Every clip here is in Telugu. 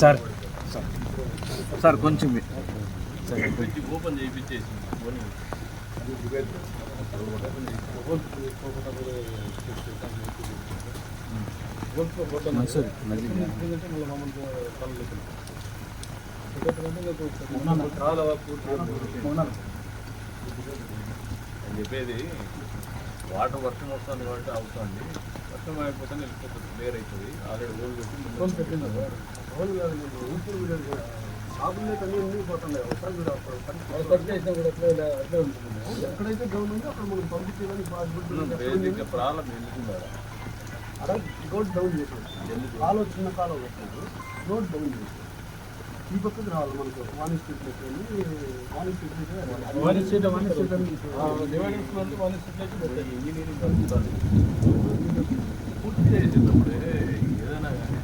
సార్ సార్ కొంచెం ఓపెన్ చేయించేసి చెప్పేది వాటర్ వర్షం వస్తుంది కాబట్టి అవుతుంది వర్షం అయిపోతే వెళ్ళిపోతుంది. క్లియర్ అవుతుంది. ఆల్రెడీ ఓల్ పెట్టి ముందు పెట్టింది? ఎక్కడైతే డౌన్ ఉందో అక్కడ మనం పంపించేదానికి పాసిబిలిటీ బేసిక్ ప్రాబ్లం ఎందుకున్నారా అక్కడ రోడ్ డౌన్ చేసాడు కాలు చిన్న కాలు పెట్టాడు రోడ్ డౌన్ చేసాడు ఈ పక్కకి రావాలి మనకు. Vani street Vani street Vani street Vani street అని ఇంజనీరింగ్ కలుగుతుంది పూర్తి చేసేటప్పుడే ఏదైనా కానీ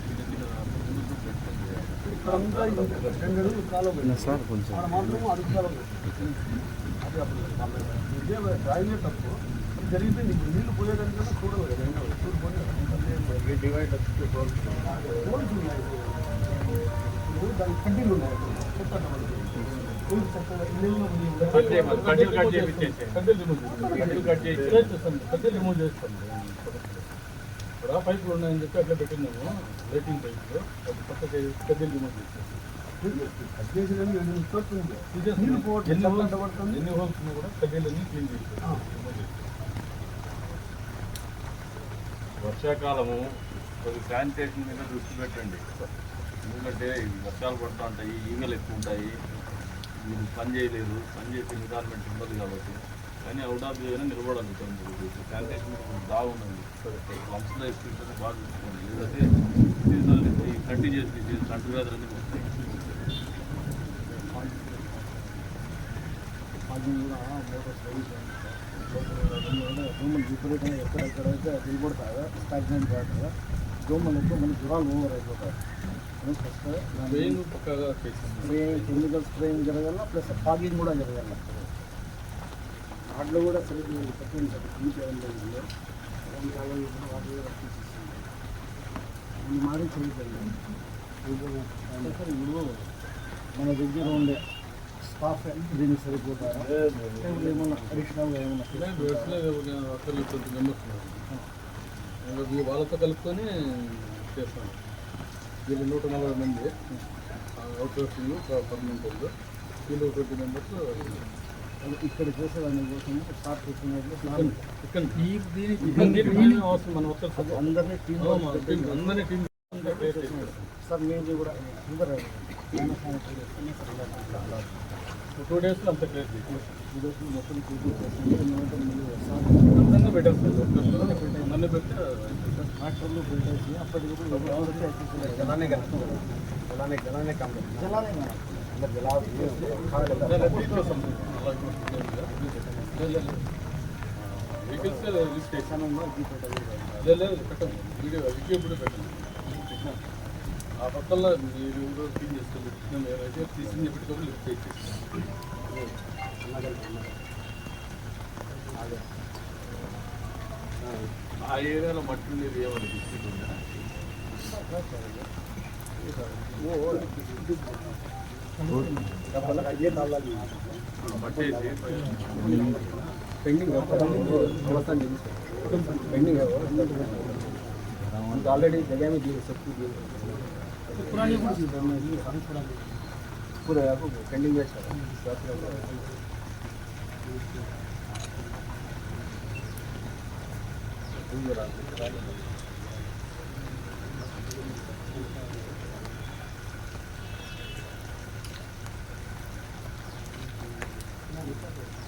చిన్న చిన్న సార్ కొంచెం. డ్రాయింగే తప్పు. జరిగిపోయింది ఇప్పుడు నీళ్ళు పోయేదానికన్నా చూడలేదు చూడుకొని డివైడ్ హోల్స్ ఉన్నాయి ఉన్నాయి చెత్త కట్ చేయించేసి. కడ్డీలు కట్ చేసి కడ్డీలు రిమూవ్ చేస్తాం ఇప్పుడు పైపులు ఉన్నాయని చెప్పి అట్లా పెట్టినాము రేటింగ్ పైపులు అది పక్క కడ్డీలు రిమూవ్ చేస్తాం ఎన్ని హోల్స్ కూడా కడ్డీలన్నీ క్లీన్ వర్షాకాలము కొద్ది శానిటేషన్ మీద దృష్టి పెట్టండి ఎందుకంటే వర్షాలు పడుతూ ఉంటాయి ఈగలు ఎక్కువ ఉంటాయి. మీరు పని చేయలేదు పని చేసే ఎన్విరాన్మెంట్ ఉండదు కాబట్టి. కానీ అవుట్ ఆఫ్ అయినా నిలబడగలుగుతాం మీరు శానిటేషన్ బాగుందండి. వంశలో వేసుకుంటే బాగా చూసుకోండి లేదంటే సీజనల్ ఈ కంటి చేసి కంటి వ్యాధులు వ్యాధులన్నీ వస్తాయి. అది కూడా మోటార్ సర్వీస్ దోమలు విపరీతంగా ఎక్కడెక్కడైతే నిలబడతాయో స్టాగ్నెంట్ వాటర్ దోమలు ఎక్కువ మన జ్వరాలు ఓవర్ అయిపోతాయి. కెమికల్ స్ప్రేయింగ్ జరగాల ప్లస్ ఫాగింగ్ కూడా జరగాల వాటిలో కూడా సరిగ్గా పెట్టండి సార్ ఇంకేం కాలం వాటిలో కూడా తీసేసింది మారి సార్ ఇప్పుడు మన దగ్గర ఉండే స్టాఫ్ దీనికి సరిపోతారా ఏమన్నా అడిషనల్గా ఏమన్నా వాళ్ళతో కలుపుకొని చేస్తాను వీళ్ళు నూట నలభై మంది అవుట్ సోర్సింగ్ పర్మనెంట్ వాళ్ళు వీళ్ళు ట్వంటీ మెంబర్స్ ఇక్కడ చేసేదాని కోసం స్టార్ట్ అవసరం అందరినీ టీం అందరినీ టీం సార్ మేము కూడా అందరూ టూ డేస్లో అంత క్లియర్ చేసి ఈరోజు మొత్తం పూర్తి చేసింది ఎందుకంటే మళ్ళీ సార్ అందరినీ పెట్టేస్తారు అందరినీ పెట్టి ట్రాక్టర్లు పెట్టేసి అప్పటికి కూడా ఎవరైతే ఎక్కించలేదు. జలానే కదా జలానే జలానే కాదు జలానే కాదు అందరు జలాలు తీసుకొస్తాం వెహికల్స్ లిస్ట్ చేసి స్థానంలో అగ్గి పెట్టాలి అదే లేదు పెట్టండి వీడియో వికీ ఇప్పుడు పెట్టండి ఆ పక్కల మీరు రోజు క్లీన్ చేసుకోలేదు నేనైతే తీసింది ఎప్పటికప్పుడు లిఫ్ట్ చేసేస్తాను ఆ ఏరియాలో మట్టి ఉండేది ఏమని డిస్ట్రిక్ట్ ఉందా పెండింగ్ పెండింగ్ ఆల్రెడీ జగమే దీని पूरा आपको पेंडिंग है sir Thank you.